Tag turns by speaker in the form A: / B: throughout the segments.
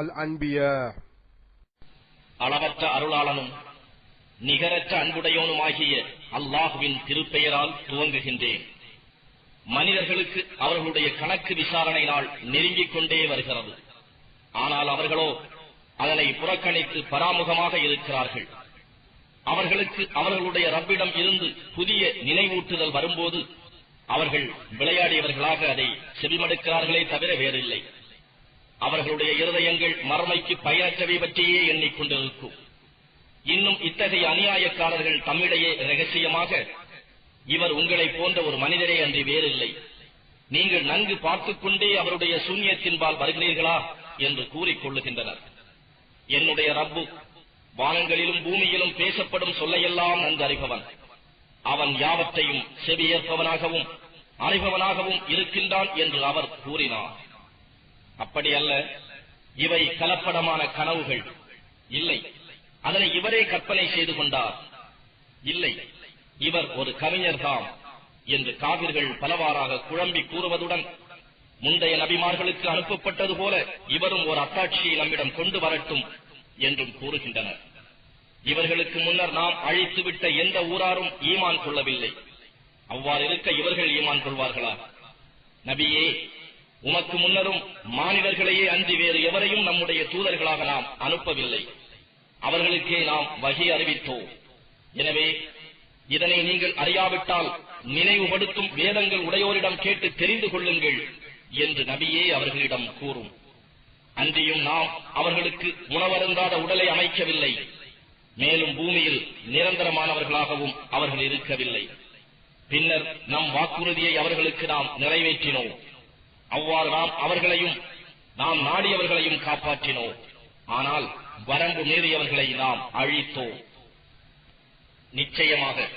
A: அல் அன்பியா
B: அளவற்ற அருளாளனும் நிகரற்ற அன்புடையோனுமாகிய அல்லாஹுவின் திருப்பெயரால் துவங்குகின்றேன். மனிதர்களுக்கு அவர்களுடைய கணக்கு விசாரணை நாள் நெருங்கிக் கொண்டே வருகிறது. ஆனால் அவர்களோ அதனை புறக்கணித்து பராமுகமாக இருக்கிறார்கள். அவர்களுக்கு அவர்களுடைய ரப்பிடம் இருந்து புதிய நினைவூட்டுதல் வரும்போது அவர்கள் விளையாடியவர்களாக அதை செவிமடுக்கிறார்களே தவிர வேறில்லை. அவர்களுடைய இருதயங்கள் மறுமைக்கு பயனற்றவை பற்றியே எண்ணிக்கொண்டிருக்கும். இன்னும் இத்தகைய அநியாயக்காரர்கள் தம்மிடையே ரகசியமாக இவர் உங்களைப் போன்ற ஒரு மனிதரே அன்றி வேறில்லை. நீங்கள் நன்கு பார்த்துக் கொண்டே அவருடைய சூன்யத்தின்பால் வருகிறீர்களா என்று கூறிக்கொள்ளுகின்றனர் என்னுடைய ரப்பு வானங்களிலும் பூமியிலும் பேசப்படும் சொல்லையெல்லாம் நன்கு அறிபவன் அவன் யாவற்றையும் செவியேற்பவனாகவும் அறிபவனாகவும் இருக்கின்றான் என்று அவர் கூறினார். அப்படி அல்ல இவை கலப்படமான கனவுகள். இல்லை. அதனை இவரே கற்பனை செய்து கொண்டார். இல்லை. இவர் ஒரு கவிஞர்தாம் என்று காவிர்கள் பலவாறாக குழம்பி கூறுவதுடன் முந்தைய நபிமார்களுக்கு அனுப்பப்பட்டது போல இவரும் ஒரு அத்தாட்சியை நம்மிடம் கொண்டு வரட்டும் என்றும் கூறுகின்றனர். இவர்களுக்கு முன்னர் நாம் அழித்துவிட்ட எந்த ஊராரும் ஈமான் கொள்ளவில்லை. அவ்வாறு இருக்க இவர்கள் ஈமான் கொள்வார்களா? நபியே உமக்கு முன்னரும் மாநிலர்களையே அன்றி வேறு எவரையும் நம்முடைய தூதர்களாக நாம் அனுப்பவில்லை. அவர்களுக்கே நாம் வகி அறிவித்தோம். எனவே இதனை நீங்கள் அறியாவிட்டால் நினைவுபடுத்தும் வேதங்கள் உடையோரிடம் கேட்டு தெரிந்து கொள்ளுங்கள் என்று நபியே அவர்களிடம் கூறும். அன்றியும் நாம் அவர்களுக்கு உணவருந்தாத உடலை அமைக்கவில்லை. மேலும் பூமியில் நிரந்தரமானவர்களாகவும் அவர்கள் இருக்கவில்லை. பின்னர் நம் வாக்குறுதியை அவர்களுக்கு நாம் நிறைவேற்றினோம். அவ்வாறு நாம் அவர்களையும் நாம் நாடியவர்களையும் காப்பாற்றினோம். ஆனால் வரம்பு மீறியவர்களை நாம் அழித்தோம். நிச்சயமாக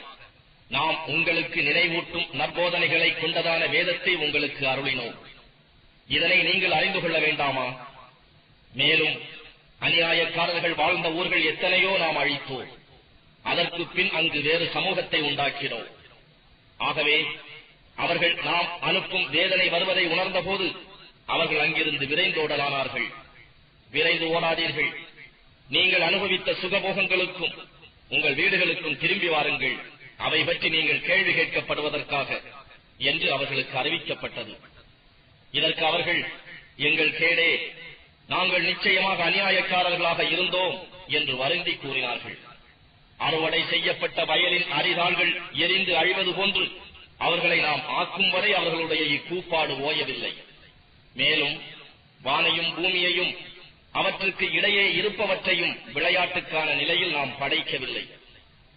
B: நாம் உங்களுக்கு நினைவூட்டும் நற்போதனைகளை கொண்டதான வேதத்தை உங்களுக்கு அருளினோம். இதனை நீங்கள் அறிந்து கொள்ள வேண்டாமா? மேலும் அநியாயக்காரர்கள் வாழ்ந்த ஊர்கள் எத்தனையோ நாம் அழித்தோம். அதற்கு பின் அங்கு வேறு சமூகத்தை உண்டாக்கினோம். ஆகவே அவர்கள் நாம் அனுப்பும் வேதனை வருவதை உணர்ந்தபோது அவர்கள் அங்கிருந்து விரைந்தோடலானார்கள். விரைந்து ஓடாதீர்கள். நீங்கள் அனுபவித்த சுகபோகங்களுக்கும் உங்கள் வீடுகளுக்கும் திரும்பி வாருங்கள். அவை பற்றி நீங்கள் கேள்வி கேட்கப்படுவதற்காக என்று அவர்களுக்கு அறிவிக்கப்பட்டது. இதற்கு அவர்கள் எங்கள் கேடே நாங்கள் நிச்சயமாக அநியாயக்காரர்களாக இருந்தோம் என்று வருந்தி கூறினார்கள். அறுவடை செய்யப்பட்ட வயலின் அரிதாள்கள் எரிந்து அழிவது போன்று அவர்களை நாம் ஆக்கும் வரை அவர்களுடைய இக்கூப்பாடு ஓயவில்லை. மேலும் வானையும் பூமியையும் அவற்றுக்கு இடையே இருப்பவற்றையும் விளையாட்டுக்கான நிலையில் நாம் படைக்கவில்லை.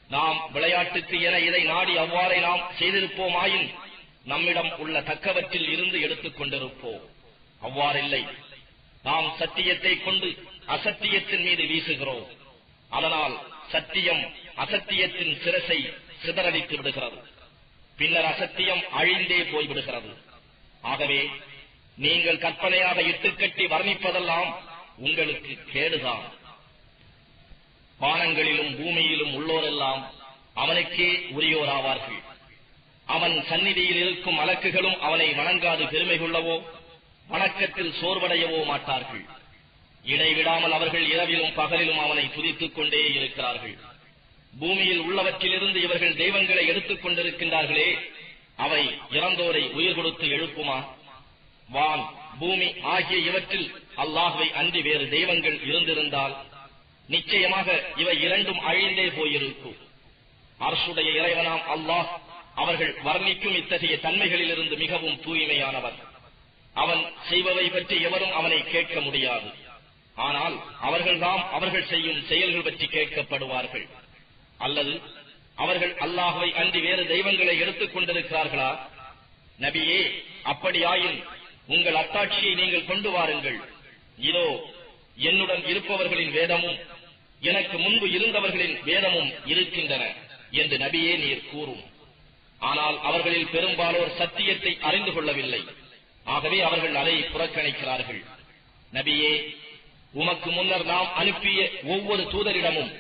B: நாம் விளையாட்டுக்கு என இதை நாடி அவ்வாறே நாம் செய்திருப்போமாயின் நம்மிடம் உள்ள தக்கவற்றில் இருந்து எடுத்துக் கொண்டிருப்போம். அவ்வாறில்லை. நாம் சத்தியத்தை கொண்டு அசத்தியத்தின் மீது வீசுகிறோம். அதனால் சத்தியம் அசத்தியத்தின் சிரசை சிதறடித்து விடுகிறது. பின்னர் அசத்தியம் அழிந்தே போய்விடுகிறது. ஆகவே நீங்கள் கற்பனையாக இட்டுக்கட்டி வர்ணிப்பதெல்லாம் உங்களுக்கு கேடுதான். வானங்களிலும் பூமியிலும் உள்ளோரெல்லாம் அவனுக்கே உரியோராவார்கள். அவன் சந்நிதியில் இருக்கும் மலக்குகளும் அவனை வணங்காது பெருமை கொள்ளவோ வணக்கத்தில் சோர்வடையவோ மாட்டார்கள். இடைவிடாமல் அவர்கள் இரவிலும் பகலிலும் அவனை துதித்துக் கொண்டே இருக்கிறார்கள். பூமியில் உள்ளவற்றிலிருந்து இவர்கள் தெய்வங்களை எடுத்துக் கொண்டிருக்கின்றார்களே அவை இறந்தோரை உயிர் கொடுத்து எழுப்புமா? வான் பூமி ஆகிய இவற்றில் அல்லாஹுவை அன்றி வேறு தெய்வங்கள் இருந்திருந்தால் நிச்சயமாக இவை இரண்டும் அழிந்தே போயிருக்கும். அரசுடைய இறைவனாம் அல்லாஹ் அவர்கள் வர்ணிக்கும் இத்தகைய தன்மைகளிலிருந்து மிகவும் தூய்மையானவர். அவன் செய்பவை பற்றி எவரும் அவனை கேட்க முடியாது. ஆனால் அவர்கள்தாம் அவர்கள் செய்யும் செயல்கள் பற்றி கேட்கப்படுவார்கள். அல்லது அவர்கள் அல்லாஹுவை அன்றி வேறு தெய்வங்களை எடுத்துக் கொண்டிருக்கிறார்களா? நபியே அப்படியாயின் உங்கள் அத்தாட்சியை நீங்கள் கொண்டு வாருங்கள். இதோ என்னுடன் இருப்பவர்களின் வேதமும் எனக்கு முன்பு இருந்தவர்களின் வேதமும் இருக்கின்றன என்று நபியே நீர் கூறும். ஆனால் அவர்களில் பெரும்பாலோர் சத்தியத்தை அறிந்து கொள்ளவில்லை. ஆகவே அவர்கள் அதை புறக்கணிக்கிறார்கள். நபியே உமக்கு முன்னர் நாம் அனுப்பிய ஒவ்வொரு தூதரிடமும்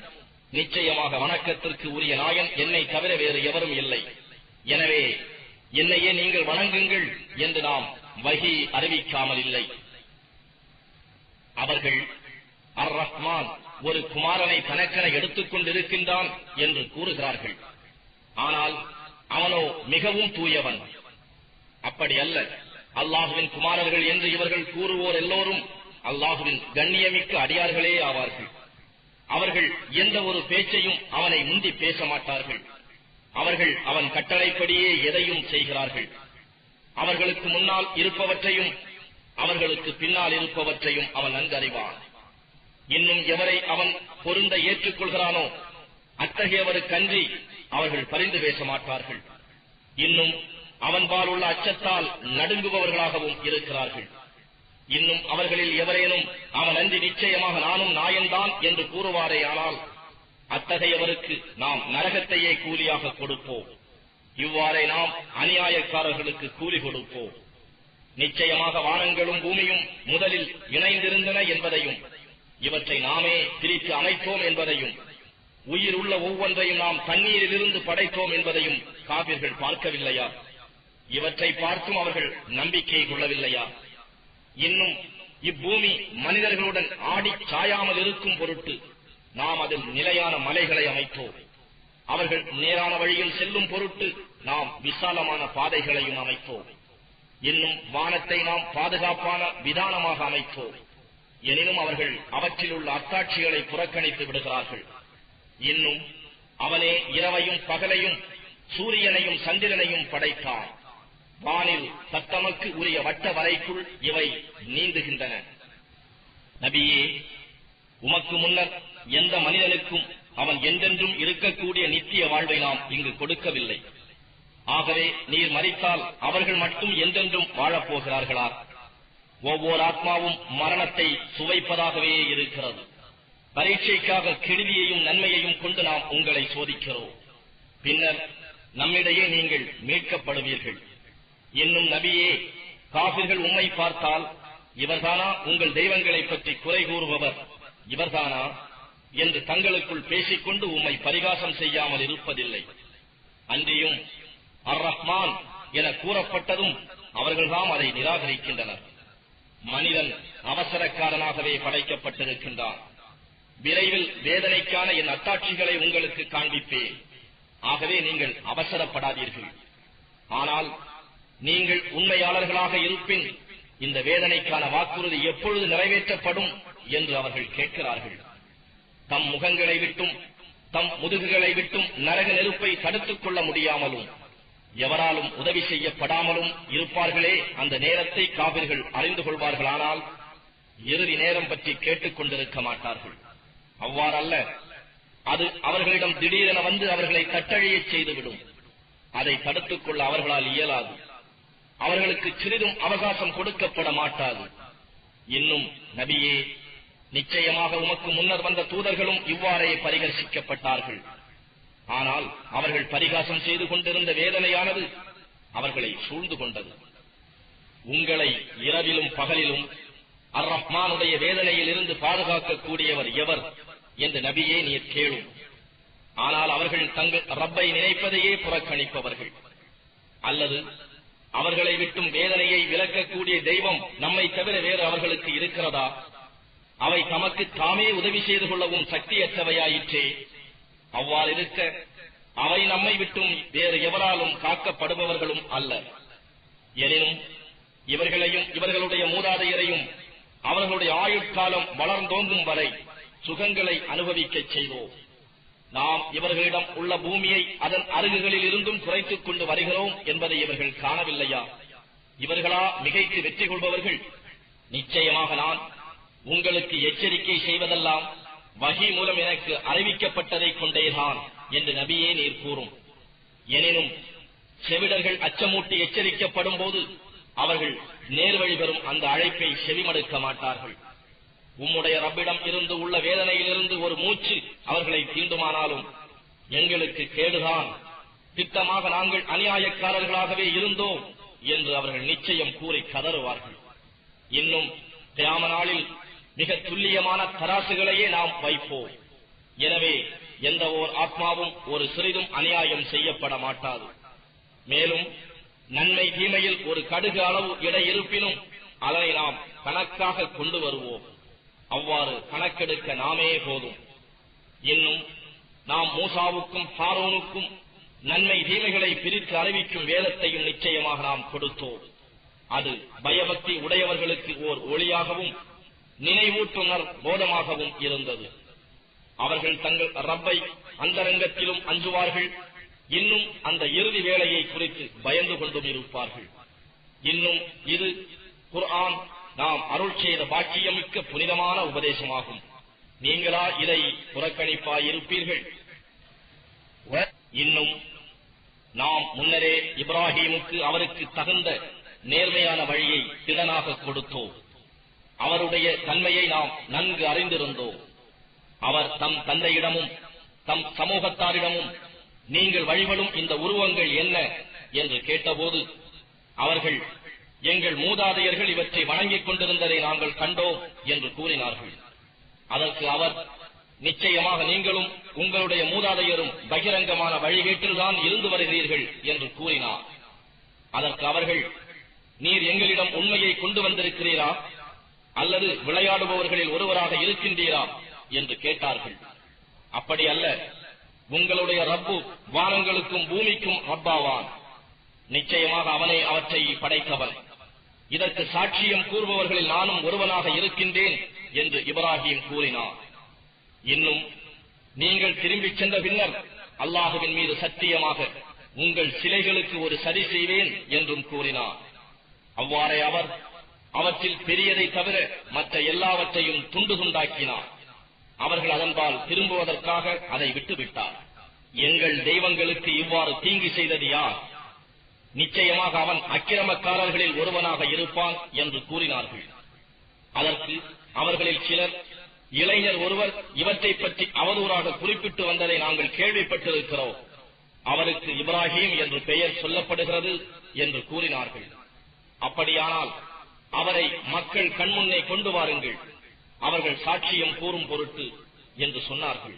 B: நிச்சயமாக வணக்கத்திற்கு உரிய நாயன் என்னை தவிர வேறு எவரும் இல்லை. எனவே என்னையே நீங்கள் வணங்குங்கள் என்று நாம் வகி அறிவிக்காமல் இல்லை. அவர்கள் அர் ரஹ்மான் ஒரு குமாரனை தனக்கென எடுத்துக் கொண்டிருக்கின்றான் என்று கூறுகிறார்கள். ஆனால் அவனோ மிகவும் தூயவன். அப்படி அல்ல. அல்லாஹுவின் குமாரர்கள் என்று இவர்கள் கூறுவோர் எல்லோரும் அல்லாஹுவின் கண்ணியமிக்க அடியார்களே ஆவார்கள். அவர்கள் எந்த ஒரு பேச்சையும் அவனை முந்தி பேச மாட்டார்கள். அவர்கள் அவன் கட்டளைப்படியே எதையும் செய்கிறார்கள். அவர்களுக்கு முன்னால் இருப்பவற்றையும் அவர்களுக்கு பின்னால் இருப்பவற்றையும் அவன் நன்கறிவான். இன்னும் எவரை அவன் பொருந்த ஏற்றுக்கொள்கிறானோ அத்தகையவருக்கன்றி அவர்கள் பரிந்து பேச மாட்டார்கள். இன்னும் அவன் உள்ள அச்சத்தால் நடுங்குபவர்களாகவும் இருக்கிறார்கள். இன்னும் அவர்களில் எவரேனும் அவன் அன்றி நிச்சயமாக நானும் நாயன்தான் என்று கூறுவாரே ஆனால் அத்தகையவருக்கு நாம் நரகத்தையே கூலியாக கொடுப்போம். இவ்வாறே நாம் அநியாயக்காரர்களுக்கு கூலி கொடுப்போம். நிச்சயமாக வானங்களும் பூமியும் முதலில் இணைந்திருந்தன என்பதையும் இவற்றை நாமே பிரித்து அமைத்தோம் என்பதையும் உயிர் உள்ள ஒவ்வொன்றையும் நாம் தண்ணீரிலிருந்து படைத்தோம் என்பதையும் காவிர்கள் பார்க்கவில்லையா? இவற்றை பார்த்தும் அவர்கள் நம்பிக்கை கொள்ளவில்லையா? இன்னும் இப்பூமி மனிதர்களுடன் ஆடி சாயாமல் இருக்கும் பொருட்டு நாம் அதில் நிலையான மலைகளை அமைத்தோம். அவர்கள் நேரான வழியில் செல்லும் பொருட்டு நாம் விசாலமான பாதைகளையும் அமைத்தோம். இன்னும் வானத்தை நாம் பாதுகாப்பான விதானமாக அமைத்தோம். எனினும் அவர்கள் அவற்றில் உள்ள அத்தாட்சிகளை புறக்கணித்து விடுகிறார்கள். இன்னும் அவனே இரவையும் பகலையும் சூரியனையும் சந்திரனையும் படைத்தான். வானில் தத்தமக்கு உரிய வட்ட வரைக்குள் இவை நீந்துகின்றன. நபியே உமக்கு முன்னர் எந்த மனிதனுக்கும் அவன் என்றென்றும் இருக்கக்கூடிய நித்திய வாழ்வை நாம் இங்கு கொடுக்கவில்லை. ஆகவே நீர் மறித்தால் அவர்கள் மட்டும் என்றென்றும் வாழப்போகிறார்களா? ஒவ்வொரு ஆத்மாவும் மரணத்தை சுவைப்பதாகவே இருக்கிறது. பரீட்சைக்காக கெடுதியையும் நன்மையையும் கொண்டு நாம் உங்களை சோதிக்கிறோம். பின்னர் நம்மிடையே நீங்கள் மீட்கப்படுவீர்கள். இன்னும் நபியே காபிர்கள் உம்மை பார்த்தால் இவர்தானா உங்கள் தெய்வங்களைப் பற்றி குறை கூறுபவர். இவர்தானா என்று தங்களுக்குள் பேசிக்கொண்டு உம்மை பரிகாசம் செய்யாமல் இருப்பதில்லை. அன்றியும் அர் ரஹ்மான் என கூறப்பட்டதும் அவர்கள்தாம் அதை நிராகரிக்கின்றனர். மனிதன் அவசரக்காரனாகவே படைக்கப்பட்டிருக்கின்றான். விரைவில் வேதனைக்கான என் அத்தாட்சிகளை உங்களுக்கு காண்பிப்பேன். ஆகவே நீங்கள் அவசரப்படாதீர்கள். ஆனால் நீங்கள் உண்மையாளர்களாக இருப்பின் இந்த வேதனைக்கான வாக்குறுதி எப்பொழுது நிறைவேற்றப்படும் என்று அவர்கள் கேட்கிறார்கள். தம் முகங்களை விட்டும் தம் முதுகுகளை விட்டும் நரக நெருப்பை தடுத்துக் கொள்ள முடியாமலும் எவராலும் உதவி செய்யப்படாமலும் இருப்பார்களே அந்த நேரத்தை காவிர்கள் அறிந்து கொள்வார்களானால் இறுதி நேரம் பற்றி கேட்டுக் கொண்டிருக்க மாட்டார்கள். அவ்வாறல்ல அது அவர்களிடம் திடீரென வந்து அவர்களை தட்டழியச் செய்துவிடும். அதை தடுத்துக் கொள்ள அவர்களால் இயலாது. அவர்களுக்கு சிறிதும் அவகாசம் கொடுக்கப்பட மாட்டாது இன்னும் நபியே நிச்சயமாக உமக்கு முன்னர் வந்த தூதர்களும் இவ்வாறே பரிகர்சிக்கப்பட்டார்கள் ஆனால் அவர்கள் பரிகாசம் செய்து கொண்டிருந்த வேதனையானது அவர்களை சூழ்ந்து கொண்டது. உங்களை இரவிலும் பகலிலும் அர் ரஹ்மானுடைய வேதனையில் இருந்து பாதுகாக்கக்கூடியவர் எவர் என்று நபியே நீர் கேளும். ஆனால் அவர்கள் தங்கள் ரப்பை நினைப்பதையே புறக்கணிப்பவர்கள். அல்லது அவர்களை விட்டும் வேதனையை விலக்கக்கூடிய தெய்வம் நம்மை தவிர வேறு அவர்களுக்கு இருக்கிறதா? அவை தமக்கு தாமே உதவி செய்து கொள்ளவும் சக்தியற்றவையாயிற்றே. அவ்வாறு இருக்க அவை நம்மை விட்டும் வேறு எவராலும் காக்கப்படுபவர்களும் அல்ல. எனினும் இவர்களையும் இவர்களுடைய மூதாதையரையும் அவர்களுடைய ஆயுட்காலம் வளர்ந்தோங்கும் வரை சுகங்களை அனுபவிக்கச் செய்வோம். நாம் இவர்களிடம் உள்ள பூமியை அதன் அருகுகளில் இருந்தும் குறைத்துக் கொண்டு வருகிறோம் என்பதை இவர்கள் காணவில்லையா? இவர்களா மிகைக்கு வெற்றி கொள்பவர்கள்? நிச்சயமாக நான். உங்களுக்கு எச்சரிக்கை செய்வதெல்லாம் வகி மூலம் எனக்கு அறிவிக்கப்பட்டதைக் கொண்டேதான் என்று நபியே நீர் கூறும். எனினும் செவிடர்கள் அச்சமூட்டி எச்சரிக்கப்படும் போது அவர்கள் நேர்வழி பெறும் அந்த அழைப்பை செவிமடுக்க மாட்டார்கள். உம்முடைய ரப்பிடம் இருந்து உள்ள வேதனையிலிருந்து ஒரு மூச்சு அவர்களை தீண்டுமானாலும் எங்களுக்கு கேடுதான். திட்டமாக நாங்கள் அநியாயக்காரர்களாகவே இருந்தோம் என்று அவர்கள் நிச்சயம் கூறி கதறுவார்கள். இன்னும் தியாம நாளில் மிக துல்லியமான தராசுகளையே நாம் வைப்போம். எனவே எந்த ஓர் ஆத்மாவும் ஒரு சிறிதும் அநியாயம் செய்யப்பட மாட்டாது. மேலும் நன்மை தீமையில் ஒரு கடுகு அளவு இடை இருப்பினும் அதனை நாம் கணக்காக கொண்டு வருவோம். அவ்வாறு கணக்கெடுக்க நாமே போதும். இன்னும் நாம் மூசாவுக்கும் ஹாரோனுக்கும் நன்மை தீமைகளை பிரித்து அறிவிக்கும் வேதத்தையும் நிச்சயமாக நாம் கொடுத்தோம். அது பயபக்தி உடையவர்களுக்கு ஓர் ஒளியாகவும் நினைவூட்டுணர் போதமாகவும் இருந்தது. அவர்கள் தங்கள் ரப்பை அந்தரங்கத்திலும் அஞ்சுவார்கள். இன்னும் அந்த இறுதி வேலையை குறித்து பயந்து கொண்டும் இருப்பார்கள். இன்னும் இது குர்ஆன் நாம் அருள் செய்த பாக்கியமிக்க புனிதமான உபதேசமாகும். நீங்களா இதை புறக்கணிப்பாயிருப்பீர்கள். இன்னும் நாம் முன்னரே இப்ராஹீமுக்கு அவருக்கு தகுந்த நேர்மையான வழியை திடனாக கொடுத்தோம். அவருடைய தன்மையை நாம் நன்கு அறிந்திருந்தோம். அவர் தம் தந்தையிடமும் தம் சமூகத்தாரிடமும் நீங்கள் வழிபடும் இந்த உருவங்கள் என்ன? என்று கேட்டபோது அவர்கள் எங்கள் மூதாதையர்கள் இவற்றை வணங்கிக் கொண்டிருந்ததை நாங்கள் கண்டோம் என்று கூறினார்கள். அதற்கு அவர் நிச்சயமாக நீங்களும் உங்களுடைய மூதாதையரும் பகிரங்கமான வழிகேட்டில்தான் இருந்து வருகிறீர்கள் என்று கூறினார். அதற்கு அவர்கள் நீர் எங்களிடம் உண்மையை கொண்டு வந்திருக்கிறீரா? அல்லது விளையாடுபவர்களில் ஒருவராக இருக்கின்றீரா? என்று கேட்டார்கள். அப்படி அல்ல. உங்களுடைய ரப்பு வானங்களுக்கும் பூமிக்கும் ரப்பாவான் நிச்சயமாக அவனே அவற்றை படைத்தவன். இதற்கு சாட்சியம் கூறுபவர்களில் நானும் ஒருவனாக இருக்கின்றேன் என்று இப்ராஹிம் கூறினார். இன்னும் நீங்கள் திரும்பிச் சென்ற பின்னர் அல்லாஹுவின் மீது சத்தியமாக உங்கள் சிலைகளுக்கு ஒரு சரி செய்வேன் என்றும் கூறினார். அவ்வாறே அவர் அவற்றில் பெரியதை தவிர மற்ற எல்லாவற்றையும் துண்டு துண்டாக்கினார். அவர்கள் அதன்பால் திரும்புவதற்காக அதை விட்டுவிட்டார். எங்கள் தெய்வங்களுக்கு இவ்வாறு தீங்கு செய்தது யார்? நிச்சயமாக அவன் அக்கிரமக்காரர்களில் ஒருவனாக இருப்பான் என்று கூறினார்கள். அதற்கு அவர்களில் சிலர் இளைஞர் ஒருவர் இவற்றை பற்றி அவதூறாக குறிப்பிட்டு வந்ததை நாங்கள் கேள்விப்பட்டிருக்கிறோம். அவருக்கு இப்ராஹிம் என்று பெயர் சொல்லப்படுகிறது என்று கூறினார்கள். அப்படியானால் அவரை மக்கள் கண்முன்னே கொண்டு வாருங்கள். அவர்கள் சாட்சியம் கூறும் பொருட்டு என்று சொன்னார்கள்.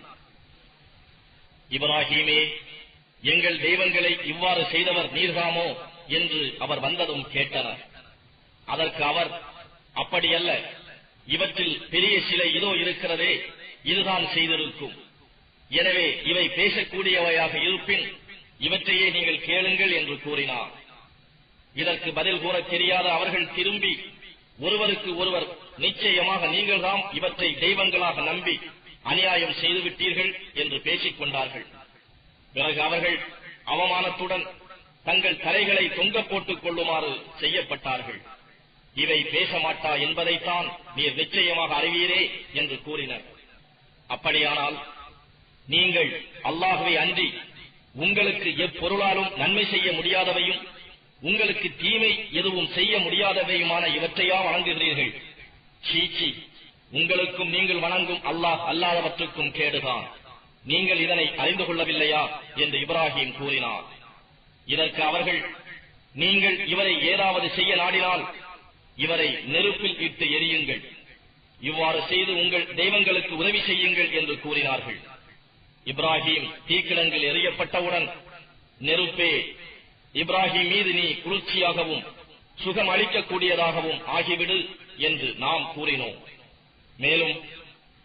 B: இப்ராஹீமே எங்கள் தெய்வங்களை இவ்வாறு செய்தவர் நீர்தாமோ என்று அவர் வந்ததும் கேட்டனர். அதற்கு அவர் அப்படியல்ல இவற்றில் பெரிய சிலை இதோ இருக்கிறதே இதுதான் செய்திருக்கும். எனவே இவை பேசக்கூடியவையாக இருப்பின் இவற்றையே நீங்கள் கேளுங்கள் என்று கூறினார். இதற்கு பதில் கூற தெரியாத அவர்கள் திரும்பி ஒருவருக்கு ஒருவர் நிச்சயமாக நீங்கள்தான் இவற்றை தெய்வங்களாக நம்பி அநியாயம் செய்துவிட்டீர்கள் என்று பேசிக் கொண்டார்கள். பிறகு அவர்கள் அவமானத்துடன் தங்கள் தலைகளை தொங்க போட்டுக் கொள்ளுமாறு செய்யப்பட்டார்கள். இவை பேச மாட்டா என்பதைத்தான் நீர் நிச்சயமாக அறிவீரே என்று கூறினர். அப்படியானால் நீங்கள் அல்லாகவே அன்றி உங்களுக்கு எப்பொருளாலும் நன்மை செய்ய முடியாதவையும் உங்களுக்கு தீமை எதுவும் செய்ய முடியாதவையுமான இவற்றையா வணங்குகிறீர்கள்? சீச்சி உங்களுக்கும் நீங்கள் வணங்கும் அல்லாஹ் அல்லாதவற்றுக்கும் கேடுதான். நீங்கள் இதனை அறிந்து கொள்ளவில்லையா என்று இப்ராஹிம் கூறினார். இதற்கு அவர்கள் நீங்கள் இவரை ஏதாவது செய்ய நாடினால் இவரை நெருப்பில் இட்டு எரியுங்கள் இவ்வாறு செய்து உங்கள் தெய்வங்களுக்கு உதவி செய்யுங்கள் என்று கூறினார்கள். இப்ராஹிம் தீக்கிடங்கள் எறியப்பட்டவுடன் நெருப்பே இப்ராஹிம் மீது நீ குளிர்ச்சியாகவும் சுகம் அளிக்கக்கூடியதாகவும் ஆகிவிடு என்று நாம் கூறினோம். மேலும்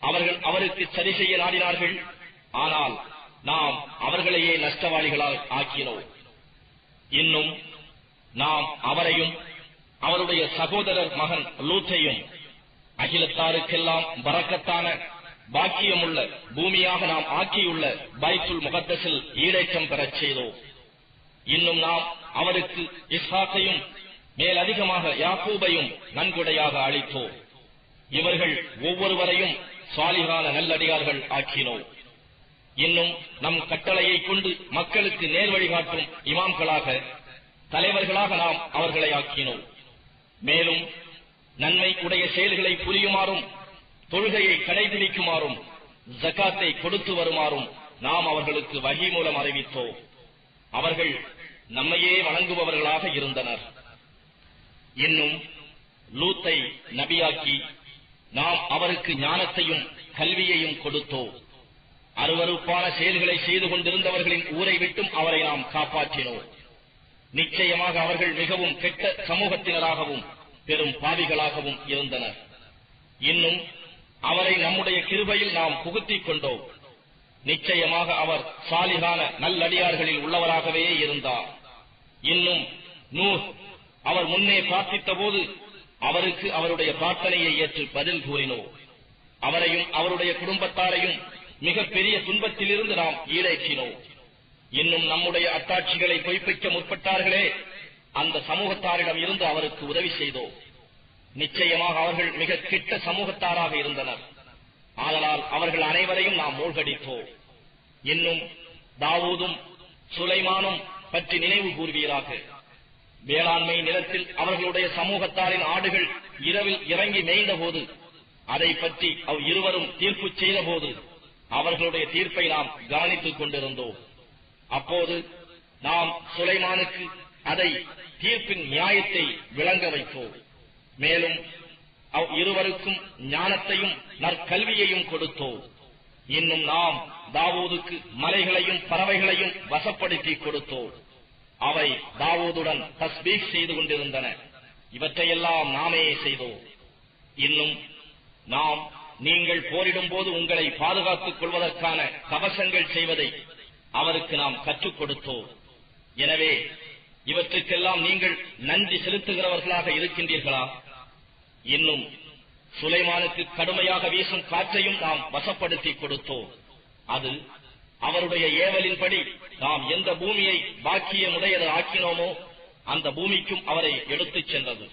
B: அவர்கள் அவருக்கு சரி செய்ய நாடினார்கள். ஆனால் நாம் அவர்களையே நஷ்டவாளிகளால் ஆக்கினோம். இன்னும் நாம் அவரையும் அவருடைய சகோதரர் மகன் லூத்தையும் அகிலத்தாருக்கெல்லாம் பறக்கத்தான பாக்கியமுள்ள பூமியாக நாம் ஆக்கியுள்ள பைத்துல் முகத்தசில் ஈடேற்றம் பெறச் செய்தோம். இன்னும் நாம் அவருக்கு இஸ்ஹாக்கையும் மேலதிகமாக யாக்கூபையும் நன்கொடையாக அளித்தோம். இவர்கள் ஒவ்வொருவரையும் சாலிகான நல்லடியார்கள் ஆக்கினோம். இன்னும் நம் கட்டளையை கொண்டு மக்களுக்கு நேர் வழிகாட்டும் இமாம்களாக தலைவர்களாக நாம் அவர்களை ஆக்கினோம். மேலும் நன்மை உடைய செயல்களை புரியுமாறும் தொழுகையை கடைபிடிக்குமாறும் ஜக்காத்தை கொடுத்து வருமாறும் நாம் அவர்களுக்கு வகி மூலம் அறிவித்தோம். அவர்கள் நம்மையே வணங்குபவர்களாக இருந்தனர். இன்னும் லூத்தை நபியாக்கி நாம் அவருக்கு ஞானத்தையும் கல்வியையும் கொடுத்தோம். அருவருப்பான செயல்களை செய்து கொண்டிருந்தவர்களின் ஊரை விட்டும் அவரை நாம் காப்பாற்றினோம். நிச்சயமாக அவர்கள் மிகவும் கெட்ட சமூகத்தினராகவும் பெரும் பாவிகளாகவும் இருந்தனர். இன்னும் அவரை நம்முடைய கிருபையில் நாம் புகுத்திக் கொண்டோம். நிச்சயமாக அவர் சாலிகான நல்லடியார்களில் உள்ளவராகவே இருந்தார். இன்னும் நூர் அவர் முன்னே பிரார்த்தித்த போது அவருக்கு அவருடைய பிரார்த்தனையை ஏற்று பதில் கூறினோம். அவரையும் அவருடைய குடும்பத்தாரையும் மிகப்பெரிய துன்பத்திலிருந்து நாம் ஈழேற்றினோம் இன்னும் நம்முடைய அத்தாட்சிகளை பொய்ப்பிக்க முற்பட்டார்களே அந்த சமூகத்தாரிடம் இருந்து அவருக்கு உதவி செய்தோம். நிச்சயமாக அவர்கள் மிக கிட்ட சமூகத்தாராக இருந்தனர். ஆதலால் அவர்கள் அனைவரையும் நாம் மூழ்கடித்தோம். இன்னும் தாவூதும் சுலைமானும் பற்றி நினைவு கூறுவீராக வேளாண்மை நிலத்தில் அவர்களுடைய சமூகத்தாரின் ஆடுகள் இரவில் இறங்கி மேய்ந்தபோது அதை பற்றி அவ் இருவரும் தீர்ப்பு செய்தபோது அவர்களுடைய தீர்ப்பை நாம் கவனித்துக் கொண்டிருந்தோம். அப்போது நாம் சுலைமானுக்கு அதை தீர்ப்பின் நியாயத்தை விளங்க வைப்போம் மேலும் அவ் இருவருக்கும் ஞானத்தையும் நற்கல்வியையும் கொடுத்தோம். இன்னும் நாம் தாவூதுக்கு மலைகளையும் பறவைகளையும் வசப்படுத்தி கொடுத்தோம். அவை தாவூதுடன் தஸ்பீக் செய்து கொண்டிருந்தன. இவற்றையெல்லாம் நாமே செய்தோம். இன்னும் நாம் நீங்கள் போரிடும் போது உங்களை பாதுகாத்துக் கொள்வதற்கான கவசங்கள் செய்வதை அவருக்கு நாம் கற்றுக் கொடுத்தோம். எனவே இவற்றுக்கெல்லாம் நீங்கள் நன்றி செலுத்துகிறவர்களாக இருக்கின்றீர்களா? இன்னும் சுலைமானுக்கு கடுமையாக வீசும் காற்றையும் நாம் வசப்படுத்தி கொடுத்தோம். அது அவருடைய ஏவலின்படி நாம் எந்த பூமியை பாக்கியமுடையது ஆக்கினோமோ அந்த பூமிக்கும் அவரை எடுத்துச் சென்றது.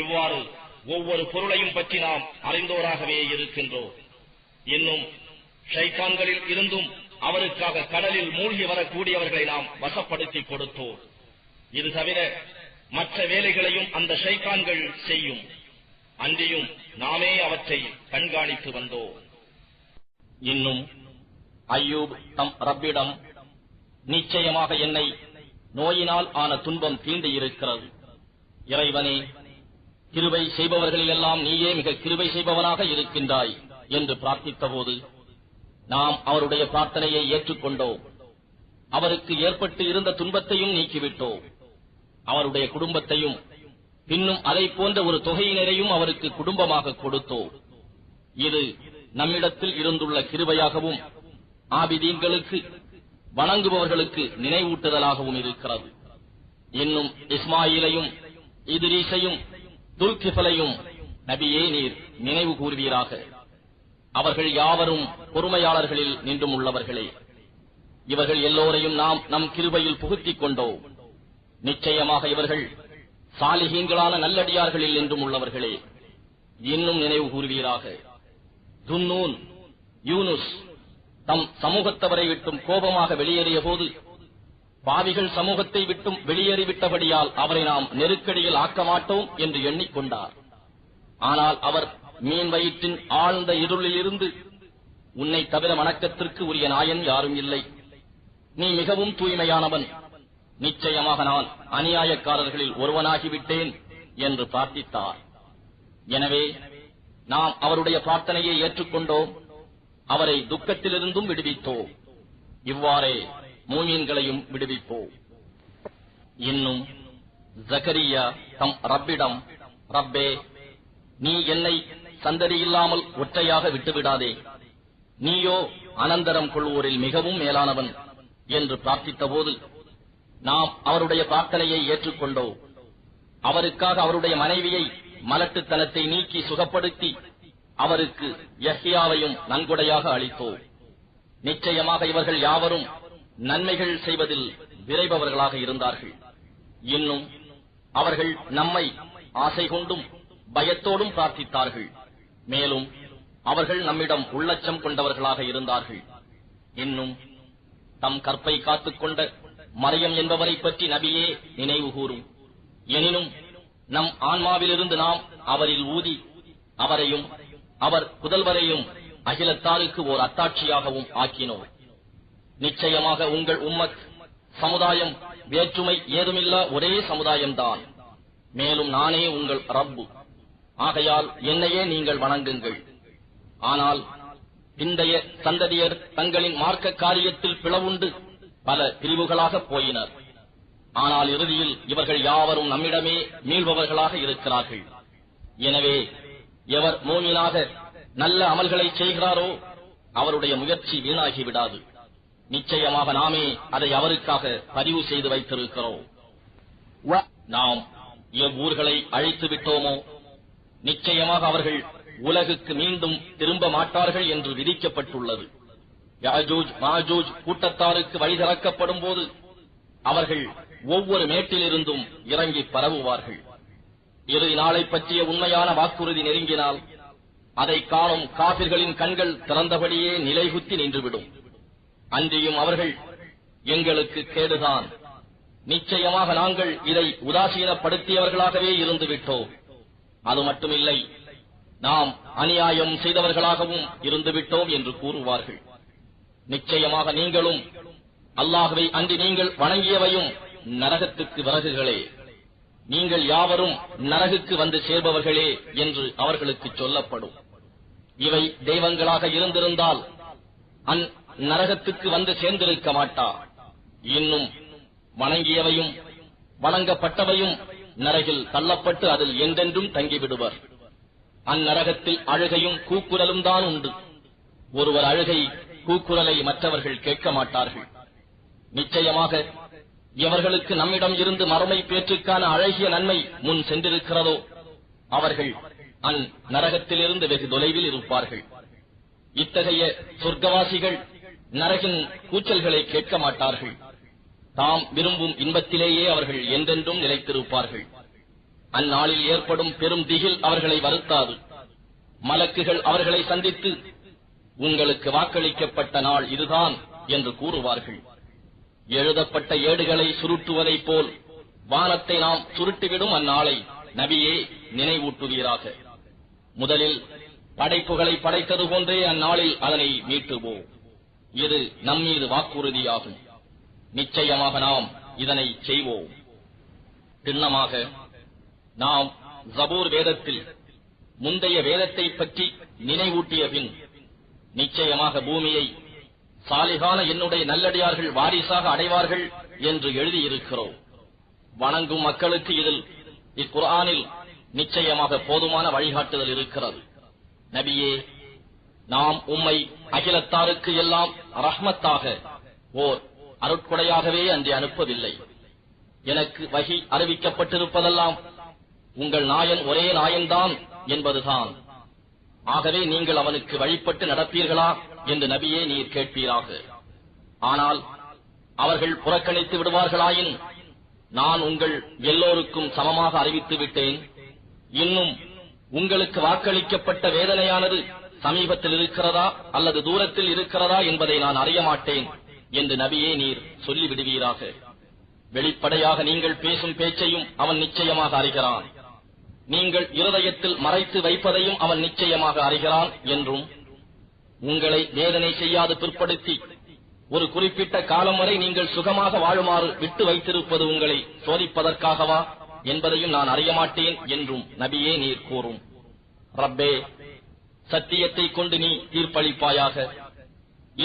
B: இவ்வாறு ஒவ்வொரு பொருளையும் பற்றி நாம் அறிந்தோராகவே இருக்கின்றோம். இன்னும் ஷைத்தான்களில் இருந்தும் அவருக்காக கடலில் மூழ்கி வரக்கூடியவர்களை நாம் வசப்படுத்தி கொடுத்தோம் இது தவிர மற்ற வேலைகளையும் அந்த ஷைத்தான்கள் செய்யும். அன்றியும் நாமே அவற்றை கண்காணித்து வந்தோம். இன்னும் ஐயூப் தம் ரப்பிடம் நிச்சயமாக என்னை நோயினால் ஆன துன்பம் தீண்டியிருக்கிறது. இறைவனே கிருபை செய்பவர்களிலெல்லாம் நீயே மிக கிருபை செய்பவனாக இருக்கின்றாய் என்று பிரார்த்தித்தபோது நாம் அவருடைய பிரார்த்தனையை ஏற்றுக்கொண்டோம். அவருக்கு ஏற்பட்டு இருந்த துன்பத்தையும் நீக்கிவிட்டோம். அவருடைய குடும்பத்தையும் பின்னும் அதை போன்ற ஒரு தொகையினரையும் அவருக்கு குடும்பமாக கொடுத்தோம். இது நம்மிடத்தில் இருந்துள்ள கிருபையாகவும் ஆபிதீன்களுக்கு வணங்குபவர்களுக்கு நினைவூட்டுதலாகவும் இருக்கிறது. இன்னும் இஸ்மாயிலையும் இதிரீசையும் துல்கிஃபலையும் நபியே நீர் நினைவு கூறுவீராக. அவர்கள் யாவரும் பொறுமையாளர்களில் நின்றும் உள்ளவர்களே. இவர்கள் எல்லோரையும் நாம் நம் கிருபையில் புகுத்திக் கொண்டோம். நிச்சயமாக இவர்கள் சாலிகீன்களான நல்லடியார்களில் என்றும் உள்ளவர்களே. இன்னும் நினைவு கூறுவீராக. துன்னூன் யூனுஸ் தம் சமூகத்தவரை விட்டும் கோபமாக வெளியேறிய போது பாவிகள் சமூகத்தை விட்டும் வெளியேறிவிட்டபடியால் அவரை நாம் நெருக்கடியில் ஆக்க மாட்டோம் என்று எண்ணிக்கொண்டார். ஆனால் அவர் மீன் வயிற்றின் ஆழ்ந்த இருளிலிருந்து உன்னை தவிர வணக்கத்திற்கு உரிய நாயன் யாரும் இல்லை. நீ மிகவும் தூய்மையானவன். நிச்சயமாக நான் அநியாயக்காரர்களில் ஒருவனாகிவிட்டேன் என்று பிரார்த்தித்தார். எனவே நாம் அவருடைய பிரார்த்தனையை ஏற்றுக்கொண்டோம். அவரை துக்கத்திலிருந்தும் விடுவித்தோம். இவ்வாறே மூமீன்களையும் விடுவிப்போம் இன்னும் ஜகரியா தம் ரப்பிடம் ரப்பே நீ என்னை சந்ததியில்லாமல் ஒற்றையாக விட்டுவிடாதே. நீயோ அனந்தரம் கொள்வோரில் மிகவும் மேலானவன் என்று பிரார்த்தித்தபோது நாம் அவருடைய பிரார்த்தனையை ஏற்றுக்கொண்டோம் அவருக்காக அவருடைய மனைவியை மலட்டுத்தனத்தை நீக்கி சுகப்படுத்தி அவருக்கு யஹ்யாவையும் நன்கொடையாக அளித்தோம் நிச்சயமாக இவர்கள் யாவரும் நன்மைகள் செய்வதில் விரைபவர்களாக இருந்தார்கள். இன்னும் அவர்கள் நம்மை ஆசை கொண்டும் பயத்தோடும் பிரார்த்தித்தார்கள். மேலும் அவர்கள் நம்மிடம் உள்ளச்சம் கொண்டவர்களாக இருந்தார்கள். இன்னும் தம் கற்பை காத்துக்கொண்ட மறையம் என்பவரை பற்றி நபியே நினைவு கூறும். எனினும் நம் ஆன்மாவிலிருந்து நாம் அவரில் ஊதி அவரையும் அவர் புதல்வரையும் அகிலத்தாருக்கு ஓர் அத்தாட்சியாகவும் ஆக்கினோம். நிச்சயமாக உங்கள் உம்மத் சமுதாயம் வேற்றுமை ஏதுமில்லா ஒரே சமுதாயம்தான். மேலும் நானே உங்கள் ரப்பு. ஆகையால் என்னையே நீங்கள் வணங்குங்கள். ஆனால் பிந்தைய சந்ததியர் தங்களின் மார்க்க காரியத்தில் பிளவுண்டு பல பிரிவுகளாக போயினர். ஆனால் இறுதியில் இவர்கள் யாவரும் நம்மிடமே மீள்பவர்களாக இருக்கிறார்கள். எனவே எவர் மூமினாக நல்ல அமல்களை செய்கிறாரோ அவருடைய முயற்சி வீணாகிவிடாது. நிச்சயமாக நாமே அதை அவருக்காக பதிவு செய்து வைத்திருக்கிறோம். நாம் எவ்வூர்களை அழைத்து விட்டோமோ நிச்சயமாக அவர்கள் உலகுக்கு மீண்டும் திரும்ப மாட்டார்கள் என்று விதிக்கப்பட்டுள்ளது. யாஜூஜ் மாஜூஜ் கூட்டத்தாருக்கு வழி திறக்கப்படும் போது அவர்கள் ஒவ்வொரு மேட்டிலிருந்தும் இறங்கி பரவுவார்கள். இறுதி நாளை பற்றிய உண்மையான வாக்குறுதி நெருங்கினால் அதை காணும் காபிர்களின் கண்கள் திறந்தபடியே நிலைகுத்தி நின்றுவிடும். அன்றியும் அவர்கள் எங்களுக்கு கேடுதான். நிச்சயமாக நாங்கள் இதை உதாசீனப்படுத்தியவர்களாகவே இருந்து விட்டோம் அது மட்டுமில்லை நாம் அநியாயம் செய்தவர்களாகவும் இருந்துவிட்டோம் என்று கூறுவார்கள். நிச்சயமாக நீங்களும் அல்லாகவே அன்றி நீங்கள் வணங்கியவையும் நரகத்துக்கு விறகுகளே. நீங்கள் யாவரும் நரகுக்கு வந்து சேர்பவர்களே என்று அவர்களுக்கு சொல்லப்படும். இவை தெய்வங்களாக இருந்திருந்தால் அந் நரகத்துக்கு வந்து சேர்ந்திருக்க மாட்டா. இன்னும் வணங்கியவையும் வணங்கப்பட்டவையும் நரகில் தள்ளப்பட்டு அதில் என்றென்றும் தங்கிவிடுவர். அந்நரகத்தில் அழுகையும் கூக்குரலும் தான் உண்டு. ஒருவர் அழுகை கூக்குரலை மற்றவர்கள் கேட்க மாட்டார்கள். நிச்சயமாக எவர்களுக்கு நம்மிடம் இருந்து மறுமை பேற்றுக்கான அழகிய நன்மை முன் சென்றிருக்கிறதோ அவர்கள் அந் நரகத்திலிருந்து வெகு தொலைவில் இருப்பார்கள். இத்தகைய சொர்க்கவாசிகள் நரகின் கூச்சல்களை கேட்க மாட்டார்கள். தாம் விரும்பும் இன்பத்திலேயே அவர்கள் என்றென்றும் நிலைத்திருப்பார்கள். அந்நாளில் ஏற்படும் பெரும் திகில் அவர்களை வருத்தாது. மலக்குகள் அவர்களை சந்தித்து உங்களுக்கு வாக்களிக்கப்பட்ட நாள் இதுதான் என்று கூறுவார்கள். எழுதப்பட்ட ஏடுகளை சுருட்டுவதைப் போல் வானத்தை நாம் சுருட்டிவிடும் அந்நாளை நபியே நினைவூட்டுவீராக. முதலில் படைப்புகளை படைத்தது போன்றே அந்நாளில் அதனை மீட்டுவோம். இது நம்மீது வாக்குறுதியாகும். நிச்சயமாக நாம் இதனை செய்வோம். திண்ணமாக நாம் ஜபூர் வேதத்தில் முந்தைய வேதத்தை பற்றி நினைவூட்டிய பின் நிச்சயமாக பூமியை சாலிகான என்னுடைய நல்லடியார்கள் வாரிசாக அடைவார்கள் என்று எழுதியிருக்கிறோம். வணங்கும் மக்களுக்கு இதில் இக்குரானில் நிச்சயமாக போதுமான வழிகாட்டுதல் இருக்கிறது. நபியே நாம் உம்மை அகிலத்தாருக்கு எல்லாம் ரஹ்மத்தாக ஓர் அருட்கொடையாகவே அன்றி அனுப்பவில்லை. எனக்கு வகி அறிவிக்கப்பட்டிருப்பதெல்லாம் உங்கள் நாயன் ஒரே நாயன்தான் என்பதுதான். ஆகவே நீங்கள் அவனுக்கு வழிபட்டு நடப்பீர்களா என்று நபியே நீர் கேட்பீராக. ஆனால் அவர்கள் புறக்கணித்து விடுவார்களாயின் நான் உங்கள் எல்லோருக்கும் சமமாக அறிவித்து விட்டேன். இன்னும் உங்களுக்கு வாக்களிக்கப்பட்ட வேதனையானது சமீபத்தில் இருக்கிறதா அல்லது தூரத்தில் இருக்கிறதா என்பதை நான் அறிய மாட்டேன் என்று நபியே நீர் சொல்லிவிடுவீராக. வெளிப்படையாக நீங்கள் பேசும் பேச்சையும் அவன் நிச்சயமாக அறிகிறான். நீங்கள் இருதயத்தில் மறைத்து வைப்பதையும் அவன் நிச்சயமாக அறிகிறான் என்றும் உங்களை வேதனை செய்யாது பிற்படுத்தி ஒரு குறிப்பிட்ட காலம் வரை நீங்கள் சுகமாக வாழுமாறு விட்டு வைத்திருப்பது உங்களை சோதிப்பதற்காகவா என்பதையும் நான் அறிய மாட்டேன் என்றும் நபியே நீர் கூறும். ரப்பே சத்தியத்தை கொண்டு நீ தீர்ப்பளிப்பாயாக.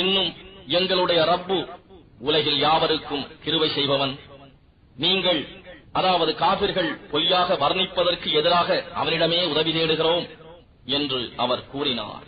B: இன்னும் எங்களுடைய ரப்பு உலகில் யாவருக்கும் கிருவை செய்பவன். நீங்கள் அதாவது காபிர்கள் பொய்யாக வர்ணிப்பதற்கு எதிராக அவனிடமே உதவி தேடுகிறோம் என்று அவர் கூறினார்.